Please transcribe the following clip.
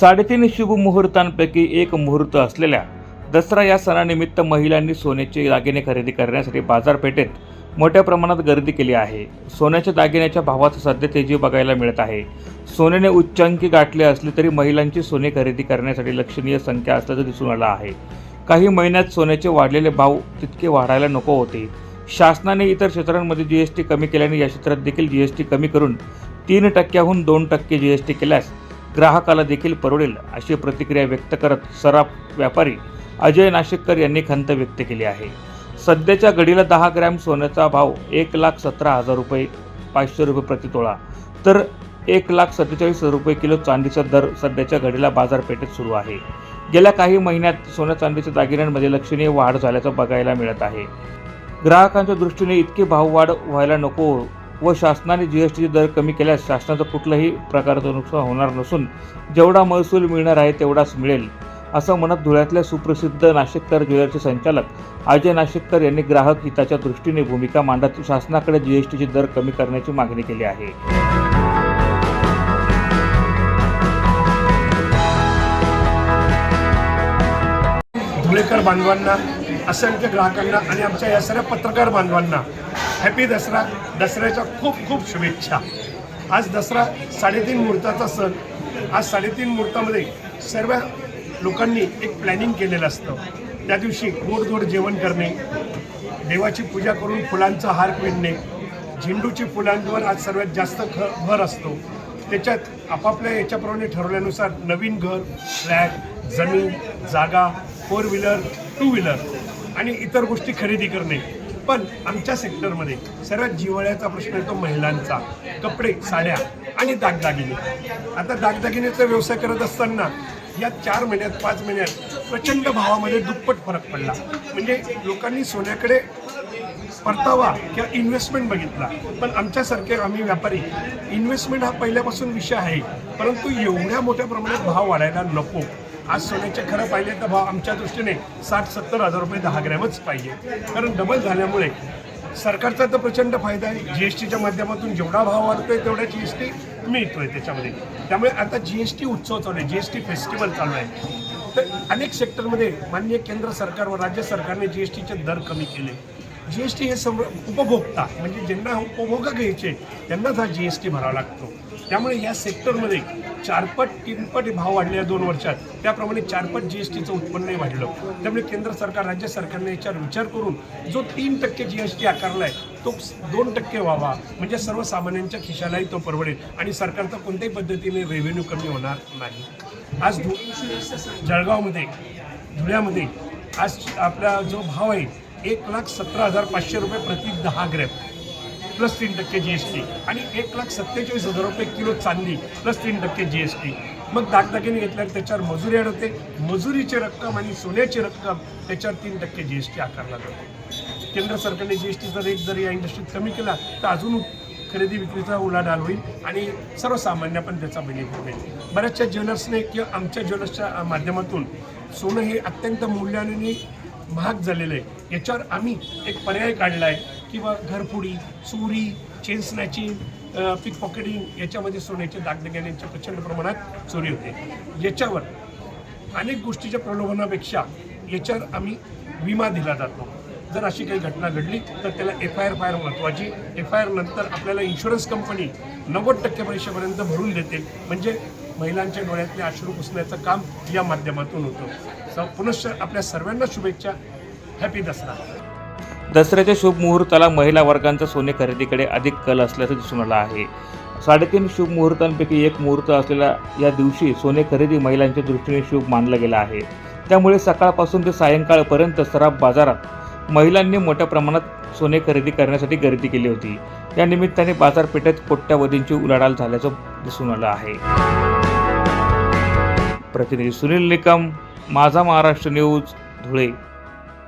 साडेतीन शुभ मुहूर्तांपैकी एक मुहूर्त असलेल्या दसरा या सणानिमित्त महिलांनी सोन्याचे दागिने खरेदी करण्यासाठी बाजारपेठेत मोठ्या प्रमाणात गर्दी केली आहे. सोन्याच्या दागिन्याच्या भावात सध्या तेजी बघायला मिळत आहे. सोन्याने उच्चांकी गाठले असले तरी महिलांची सोने खरेदी करण्यासाठी लक्षणीय संख्या असल्याचं दिसून आलं आहे. काही महिन्यात सोन्याचे वाढलेले भाव तितके वाढायला नको होते. शासनाने इतर क्षेत्रांमध्ये जी एस टी कमी केल्याने या क्षेत्रात देखील जी एस टी कमी करून तीन टक्क्याहून दोन टक्के जी एस टी केल्यास ग्राहकाला देखील परवडेल अशी प्रतिक्रिया व्यक्त करत सराफ व्यापारी अजय नाशिककर यांनी खंत व्यक्त केली आहे. सध्याच्या घडीला दहा ग्रॅम सोन्याचा भाव एक लाख सतरा हजार रुपये पाचशे रुपये प्रति तोळा. तर एक लाख सत्तेचाळीस रुपये किलो चांदीचा दर सध्याच्या घडीला बाजारपेठेत सुरू आहे. गेल्या काही महिन्यात सोन्या चांदीच्या दागिन्यांमध्ये लक्षणीय वाढ झाल्याचं बघायला मिळत आहे. ग्राहकांच्या दृष्टीने इतकी भाववाढ व्हायला नको व शासनाने जी एस टीचे दर कमी केल्यास शासनाचं कुठलंही प्रकारचं नुकसान होणार नसून जेवढा महसूल मिळणार आहे तेवढाच मिळेल असं म्हणत धुळ्यातल्या सुप्रसिद्ध नाशिककर ज्वेलरचे संचालक अजय नाशिककर यांनी ग्राहक हिताच्या दृष्टीने भूमिका मांडत शासनाकडे जी एस टीचे दर कमी करण्याची मागणी केली आहे. धुळेकर बांधवांना असंख्य ग्राहकांना आणि आमच्या या सर्व पत्रकार बांधवांना हॅपी दसरा. दसऱ्याच्या खूप खूप शुभेच्छा. आज दसरा साडेतीन मुहूर्ताचा सण. आज साडेतीन मुहूर्तामध्ये सर्व लोकांनी एक प्लॅनिंग केलेलं असतं. त्या दिवशी गोडधोड जेवण करणे देवाची पूजा करून फुलांचा हार पिणणे झेंडूची फुलांवर आज सर्वात जास्त ख भर असतो. त्याच्यात आपापल्या याच्याप्रमाणे ठरवल्यानुसार नवीन घर फ्लॅट जमीन जागा फोर व्हीलर टू व्हीलर आणि इतर गोष्टी खरेदी करणे. पण आमच्या सेक्टरमध्ये सर्वात जिव्हाळ्याचा प्रश्न येतो महिलांचा. कपडे साड्या आणि दागदागिने. आता दागदागिनेचा व्यवसाय करत असताना या चार महिन्यात पाच महिन्यात प्रचंड भावामध्ये दुप्पट फरक पडला. म्हणजे लोकांनी सोन्याकडे परतावा किंवा इन्व्हेस्टमेंट बघितला. पण आमच्यासारखे आम्ही व्यापारी इन्व्हेस्टमेंट हा पहिल्यापासून विषय आहे. परंतु एवढ्या मोठ्या प्रमाणात भाव वाढायला नको. आज सोन्याचे खरं पाहिले तर भाव आमच्या दृष्टीने साठ सत्तर हजार रुपये दहा ग्रॅमच पाहिजे. कारण डबल झाल्यामुळे सरकारचा तर प्रचंड फायदा आहे. जी एस टीच्या माध्यमातून जेवढा भाव वाढतोय तेवढा जी एस टी मिळतोय त्याच्यामध्ये. त्यामुळे आता जी एस टी उत्सव चालू आहे. जी एस टी फेस्टिवल चालू आहे. तर अनेक सेक्टरमध्ये माननीय केंद्र सरकार व राज्य सरकारने जी एस टीचे दर कमी केले. जी एस टी हे सम उपभोक्ता म्हणजे ज्यांना उपभोग घ्यायचे त्यांनाच हा जी एस टी भरावा लागतो. त्यामुळे या सेक्टरमध्ये चारपट तीनपट भाव वाढले दोन वर्षात. त्याप्रमाणे चारपट जी एस टीचं उत्पन्नही वाढलं. त्यामुळे केंद्र सरकार राज्य सरकारने याच्यावर विचार करून जो तीन टक्के जी एस टी आकारला आहे तो दोन टक्के व्हावा. म्हणजे सर्वसामान्यांच्या खिशालाही तो परवडेल आणि सरकारचा कोणत्याही पद्धतीने रेव्हेन्यू कमी होणार नाही. आज धु जळगावमध्ये धुळ्यामध्ये आज आपला जो भाव आहे एक लाख सतरा हजार पाचशे रुपये प्रति दहा ग्रॅम. प्लस तीन टक्के जी एस टी आणि एक लाख सत्तेचाळीस हजार रुपये किलो चांदी प्लस तीन टक्के जी एस टी मग दागदागिने घेतल्यावर त्याच्यावर मजुरी ॲड होते मजुरीची रक्कम आणि सोन्याची रक्कम त्याच्यावर तीन टक्के जी एस टी आकारला जातो. केंद्र सरकारने जी एस टीचा रेट जर या इंडस्ट्रीत कमी केला तर अजून खरेदी विक्रीचा उलाढाल होईल आणि सर्वसामान्य पण त्याचा बेनिफिट होईल बऱ्याचशा ज्वेलर्सने किंवा आमच्या ज्वेलर्सच्या माध्यमातून सोनं हे अत्यंत मूल्याने महाग झालेलं आहे. याच्यावर आम्ही एक पर्याय काढला आहे. किंवा घरफोडी चोरी चेन स्नॅचिंग पिक पॉकेटिंग याच्यामध्ये सोन्याचे दागदागिन्यांच्या प्रचंड प्रमाणात चोरी होते. याच्यावर अनेक गोष्टीच्या प्रलोभनापेक्षा याच्यावर आम्ही विमा दिला जातो. जर अशी काही घटना घडली तर त्याला एफ आय आर फायर महत्त्वाची एफ आय आर नंतर आपल्याला इन्शुरन्स कंपनी नव्वद टक्के पैशापर्यंत भरून देते. म्हणजे महिलांच्या डोळ्यातले अश्रू पुसण्याचं काम या माध्यमातून होतं. पुनश्च आपल्या सर्वांना शुभेच्छा. हॅपी दसरा. दसऱ्याच्या शुभ मुहूर्ताला महिला वर्गांचा सोने खरेदीकडे अधिक कल असल्याचं दिसून आलं आहे. साडेतीन शुभ मुहूर्तांपैकी एक मुहूर्त असलेल्या या दिवशी सोने खरेदी महिलांच्या दृष्टीने शुभ मानलं गेलं आहे. त्यामुळे सकाळपासून ते सायंकाळपर्यंत सराफ बाजारात महिलांनी मोठ्या प्रमाणात सोने खरेदी करण्यासाठी गर्दी केली होती. या निमित्ताने बाजारपेठेत कोट्यावधींची उलाढाल झाल्याचं दिसून आलं आहे. प्रतिनिधी सुनील निकम माझा महाराष्ट्र न्यूज धुळे.